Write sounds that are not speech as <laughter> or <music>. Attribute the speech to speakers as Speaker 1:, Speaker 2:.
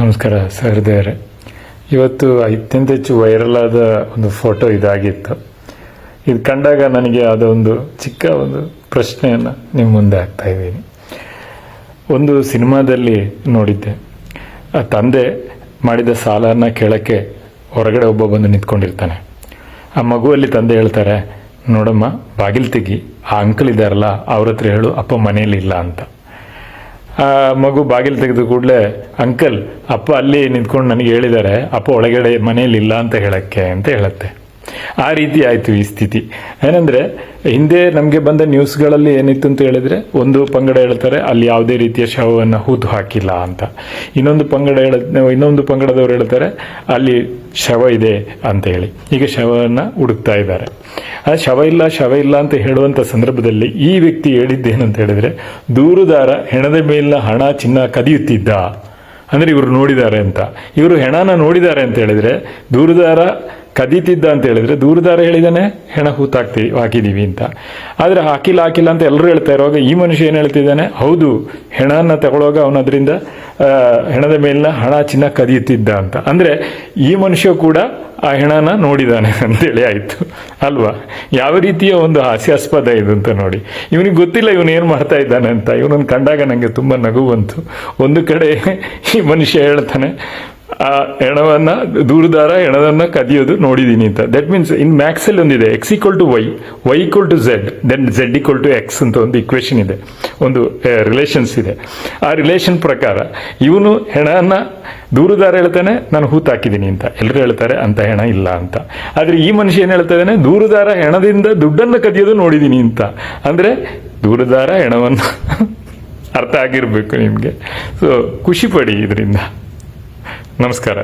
Speaker 1: ನಮಸ್ಕಾರ ಸಹೃದಯರೇ. ಇವತ್ತು ಅತ್ಯಂತ ಹೆಚ್ಚು ವೈರಲ್ ಆದ ಒಂದು ಫೋಟೋ ಇದಾಗಿತ್ತು. ಇದು ಕಂಡಾಗ ನನಗೆ ಅದೊಂದು ಚಿಕ್ಕ ಒಂದು ಪ್ರಶ್ನೆಯನ್ನು ನಿಮ್ಮ ಮುಂದೆ ಹಾಕ್ತಾ ಇದ್ದೀನಿ. ಒಂದು ಸಿನಿಮಾದಲ್ಲಿ ನೋಡಿದ್ದೆ. ಆ ತಂದೆ ಮಾಡಿದ ಸಾಲನ ಕೇಳೋಕ್ಕೆ ಹೊರಗಡೆ ಒಬ್ಬ ಬಂದು ನಿಂತ್ಕೊಂಡಿರ್ತಾನೆ. ಆ ಮಗುವಲ್ಲಿ ತಂದೆ ಹೇಳ್ತಾರೆ, ನೋಡಮ್ಮ, ಬಾಗಿಲು ತೆಗಿ, ಆ ಅಂಕಲ್ ಇದ್ದಾರಲ್ಲ ಅವ್ರ ಹತ್ರ ಹೇಳು, ಅಪ್ಪ ಮನೆಯಲ್ಲಿ ಇಲ್ಲ ಅಂತ. ಆ ಮಗು ಬಾಗಿಲು ತೆಗೆದ ಕೂಡಲೇ, ಅಂಕಲ್, ಅಪ್ಪ ಅಲ್ಲಿ ನಿಂತ್ಕೊಂಡು ನನಗೆ ಹೇಳಿದ್ದಾರೆ. ಅಪ್ಪ ಒಳಗಡೆ ಮನೆಯಲ್ಲಿ ಇಲ್ಲ ಅಂತ ಹೇಳಕ್ಕೆ, ಅಂತ ಹೇಳುತ್ತೆ. ಆ ರೀತಿ ಆಯಿತು ಈ ಸ್ಥಿತಿ. ಏನಂದ್ರೆ, ಹಿಂದೆ ನಮಗೆ ಬಂದ ನ್ಯೂಸ್ಗಳಲ್ಲಿ ಏನಿತ್ತು ಅಂತ ಹೇಳಿದ್ರೆ, ಒಂದು ಪಂಗಡ ಹೇಳ್ತಾರೆ, ಅಲ್ಲಿ ಯಾವುದೇ ರೀತಿಯ ಶವವನ್ನು ಹೂದು ಹಾಕಿಲ್ಲ ಅಂತ. ಇನ್ನೊಂದು ಪಂಗಡ ಹೇಳ, ಇನ್ನೊಂದು ಪಂಗಡದವರು ಹೇಳ್ತಾರೆ, ಅಲ್ಲಿ ಶವ ಇದೆ ಅಂತ ಹೇಳಿ. ಈಗ ಶವವನ್ನು ಹುಡುಕ್ತಾ ಇದ್ದಾರೆ. ಆ ಶವ ಇಲ್ಲ ಶವ ಇಲ್ಲ ಅಂತ ಹೇಳುವಂತ ಸಂದರ್ಭದಲ್ಲಿ ಈ ವ್ಯಕ್ತಿ ಹೇಳಿದ್ದೇನಂತ ಹೇಳಿದ್ರೆ, ದೂರುದಾರ ಹೆಣದ ಮೇಲಿನ ಹಣ ಚಿನ್ನ ಕದಿಯುತ್ತಿದ್ದ. ಅಂದ್ರೆ ಇವರು ನೋಡಿದ್ದಾರೆ ಅಂತ. ಇವರು ಹೆಣನ ನೋಡಿದ್ದಾರೆ ಅಂತ ಹೇಳಿದರೆ, ದೂರದಾರ ಕದೀತಿದ್ದ ಅಂತ ಹೇಳಿದರೆ, ದೂರದಾರ ಹೇಳಿದಾನೆ, ಹೆಣ ಹೂತಾಕ್ತೀವಿ ಹಾಕಿದ್ದೀವಿ ಅಂತ. ಆದರೆ ಹಾಕಿಲ್ಲ ಹಾಕಿಲ್ಲ ಅಂತ ಎಲ್ಲರೂ ಹೇಳ್ತಾ ಇರುವಾಗ ಈ ಮನುಷ್ಯ ಏನು ಹೇಳ್ತಿದ್ದಾನೆ? ಹೌದು ಹೆಣನ ತಗೊಳ್ಳೋಗ ಅವನದ್ರಿಂದ ಹೆಣದ ಮೇಲಿನ ಹಣ ಚಿನ್ನ ಕದಿಯುತ್ತಿದ್ದ ಅಂತ. ಅಂದ್ರೆ ಈ ಮನುಷ್ಯ ಕೂಡ ಆ ಹೆಣನ ನೋಡಿದಾನೆ ಅಂತೇಳಿ ಆಯಿತು. ಅಲ್ವಾ? ಯಾವ ರೀತಿಯ ಒಂದು ಹಾಸ್ಯಾಸ್ಪದ ಇದು ಅಂತ ನೋಡಿ. ಇವನಿಗೆ ಗೊತ್ತಿಲ್ಲ ಇವನು ಏನು ಮಾಡ್ತಾ ಇದ್ದಾನೆ ಅಂತ. ಇವನನ್ನು ಕಂಡಾಗ ನನಗೆ ತುಂಬಾ ನಗು ಬಂತು ಒಂದು ಕಡೆ ಈ ಮನುಷ್ಯ ಹೇಳ್ತಾನೆ ಆ ಹೆಣವನ್ನ ದೂರದಾರ ಹೆಣವನ್ನ ಕದಿಯೋದು ನೋಡಿದೀನಿ ಅಂತ. ದಟ್ ಮೀನ್ಸ್ ಇನ್ ಮ್ಯಾಕ್ಸ್ ಅಲ್ಲಿ ಒಂದಿದೆ x equal to y y equal to z then z equal to x ಅಂತ ಒಂದು ಇಕ್ವೇಶನ್ ಇದೆ. ಒಂದು ರಿಲೇಷನ್ಸ್ ಇದೆ. ಆ ರಿಲೇಷನ್ ಪ್ರಕಾರ, ಇವನು ಹೆಣನ ದೂರದಾರ ಹೇಳ್ತಾನೆ, ನಾನು ಹೂತ್ ಹಾಕಿದ್ದೀನಿ ಅಂತ. ಎಲ್ಲರೂ ಹೇಳ್ತಾರೆ ಅಂತ ಹೆಣ ಇಲ್ಲ ಅಂತ. ಆದ್ರೆ ಈ ಮನುಷ್ಯ ಏನು ಹೇಳ್ತಾ ಇದ್ದಾನೆ ದೂರದಾರ ಹೆಣದಿಂದ ದುಡ್ಡನ್ನು ಕದಿಯೋದು ನೋಡಿದೀನಿ ಅಂತ. ಅಂದ್ರೆ ದೂರದಾರ ಹೆಣವನ್ನು <laughs> ಅರ್ಥ ಆಗಿರಬೇಕು ನಿಮಗೆ. ಸೊ ಖುಷಿ ಪಡಿ ಇದರಿಂದ. ನಮಸ್ಕಾರ